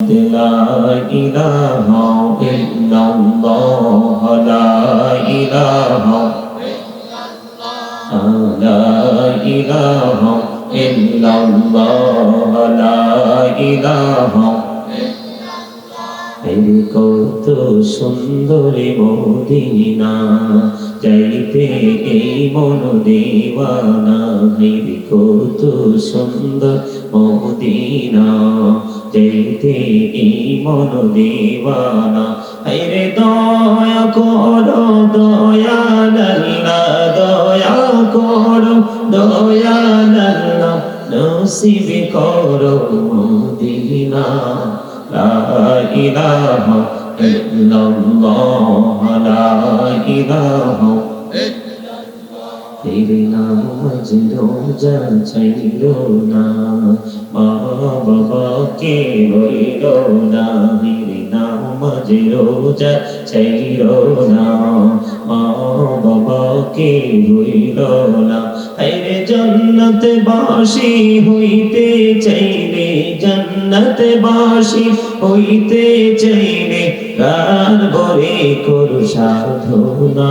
لا إله إلا الله لا إله لا إله إلا الله لا إله এই কত সুন্দরী মদিনা যাইতে এই মন দেওয়ানা এই কত সুন্দর মদিনা যেতে মন দিবানা রে দয়া করো দয়াল আল্লাহ দয়া করো দয়াল আল্লাহ নসিব করো মদিনা। লা ইলাহা ইল্লাল্লাহ, লা ইলাহা এরে নামাজ রোজা চাইল না। মা বাবাকে হইল না এরে নামাজ রোজা চাইল না। মা বাবাকে হইল না এরে জন্নতে বাসি হইতে চাইলে জন্নতে বাসি হইতে চাইলে কার বরে করু সাধনা।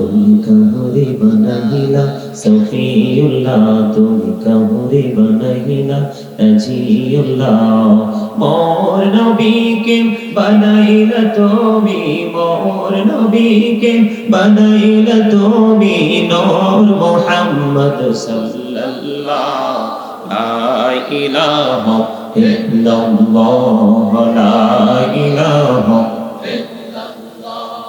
তুমি কাহরে বানাইলা সফিউল্লাহ তুমি কাহরে বানাইলা রাজিউল্লাহ মোর নবীকে বানাইলা তুমি, মোর নবীকে বানাইলা তুমি, নূর মুহাম্মদ সাল্লাল্লাহ। লা ইলাহা ইল্লাল্লাহ, লা ইলাহা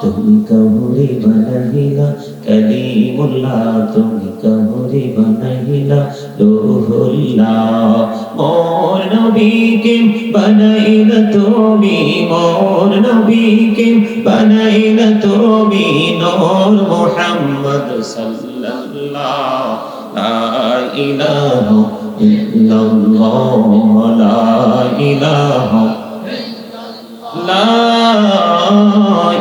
তুমি কাহুরি বানাইলা, কালিমুল্লাহ তুমি কাহুরি বানাইলা, রুহুল্লাহ, মোর নবীকে বানাইলা তুমি, মোর নবীকে বানাইলা তুমি, নূর মুহাম্মদ সাল্লাল্লাহ, লা ইলাহা ইল্লাল্লাহ, লা لا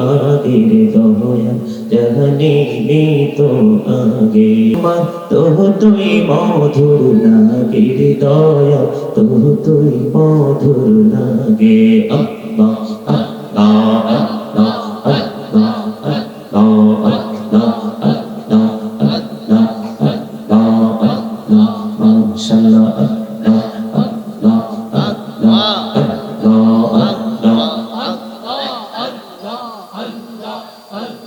আগের দয়া জহনি তো আগে মা তো তুই মধুর লাগে দয়া তো তুই মধুর লাগে আল্লাহ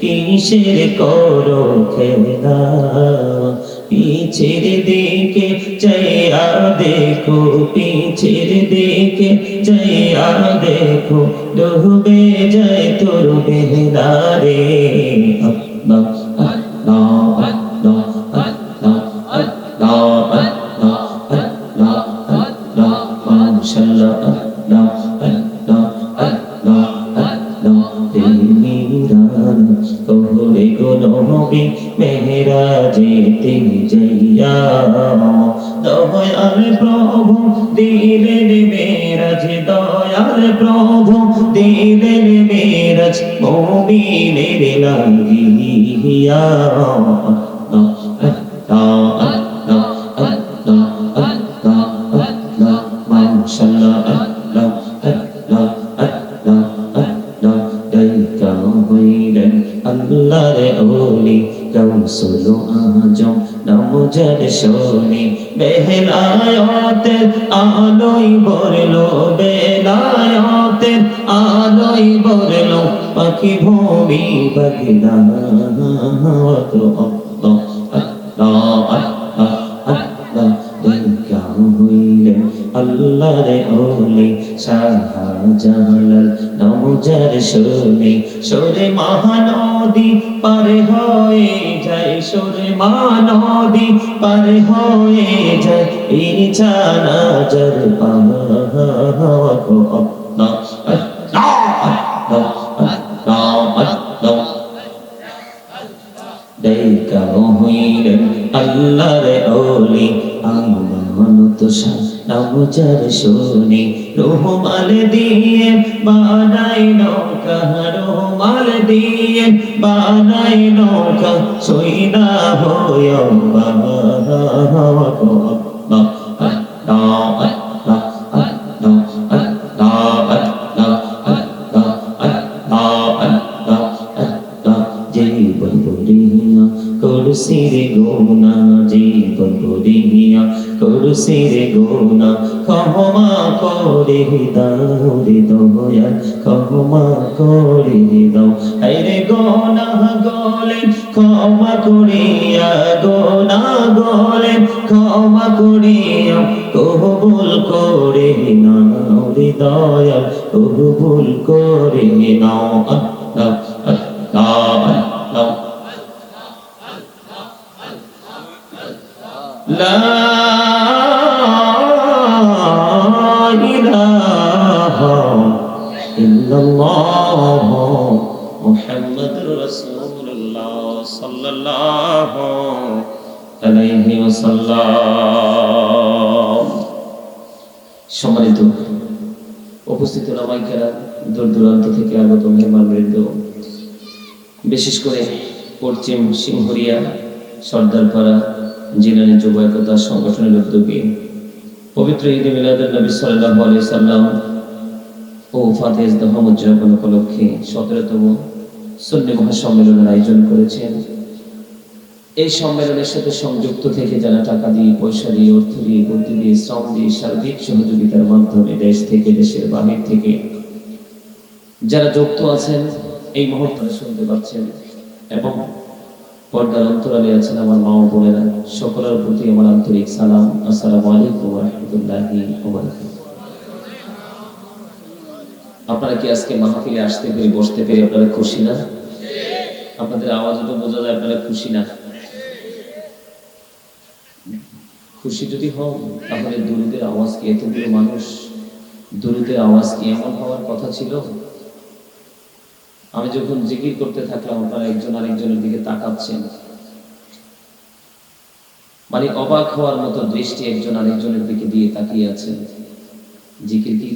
কিসের করো খেলা পিছের দিকে চাইয়া দেখো, পিছের দিকে চাইয়া দেখো, ডুবে যায় তোর বেহদারে আল্লাহ। নবী মেহরা যেতে যাইয়া দয়াল প্রভু দিলেন মেরাজ দয়াল প্রভু দিলেন মেরাজ মুমিনের লাগিয়া। বলি কৌশল আজম নমজর শনি। বেহলায়তের আলোই বলল বেলায়তের আলোই বলল পাখি ভূমি বগলা। আল্লাহ রে ওলি ওলি শাহজালাল নমজার শোনে সরে মহানদী পার হয়ে যায়, সরে মহানদী পার হয়ে যায় আল্লাহ আল্লাহ দেখা হইলেন আল্লাহর ওলি আমানত নবজার শুনি রোহমাল দিয়ে বানাই নৌকা রোহমাল দিয়ে বানাই নৌকা সইনা হয় জীবন বলিয়া করসির গোনা ক্ষমা করে দাও রে দয়া ক্ষমা করে দাও। আরে গোনা গলে, ক্ষমা করিয়া গোনা গলে, ক্ষমা করিয়া কবুল করে নাও রে দয়া কবুল করে নাও। رسول الله صلى الله عليه وسلم সম্মানিত উপস্থিত রামাইকেরা দূর দূরান্ত থেকে আগত মেহমান বৃন্দ বিশেষ করে পশ্চিম সিংহরিয়া সর্দারপাড়া জিলানি যুব একতা সংগঠনের উদ্যোগে পবিত্র ঈদে মিলাদুল নবী সাল্লাল্লাহু আলাইহি সাল্লাম ও ফাতেহ দহম উদযাপন উপলক্ষে সতেরোতম সুন্নি মহাসম্মেলনের আয়োজন করেছেন। এই সম্মেলনের সাথে সংযুক্ত থেকে যারা টাকা দিয়ে, পয়সা দিয়ে, অর্থ দিয়ে, বুদ্ধি দিয়ে, শ্রম দিয়ে সার্বিক সহযোগিতার মাধ্যমে দেশ থেকে, দেশের বাহির থেকে যারা যুক্ত আছেন, এই মুহূর্তে শুনতে পাচ্ছেন এবং পর্দার অন্তরালে আছেন আমার মা বোনেরা। সকলের প্রতি আমার আন্তরিক সালাম। আসসালামু আলাইকুম রাহমাতুল্লাহি আপনারা কি আজকে মাহফিলে আসতে পেরে, বসতে পেরে আপনারা খুশি না? আপনাদের আওয়াজ তো বোঝা যায়, আপনারা খুশি না। খুশি যদি হন তাহলে দুরুদের আওয়াজ কি? এতগুলো মানুষ দুরুদের আওয়াজ কি এমন হওয়ার কথা ছিল? আমি যখন জিকির করতে থাকলাম, আপনারা একজন আরেকজনের দিকে তাকাচ্ছেন। মানে অবাক হওয়ার মতো দৃষ্টি একজন আরেকজনের দিকে দিয়ে তাকিয়ে আছেন। জিকির কি?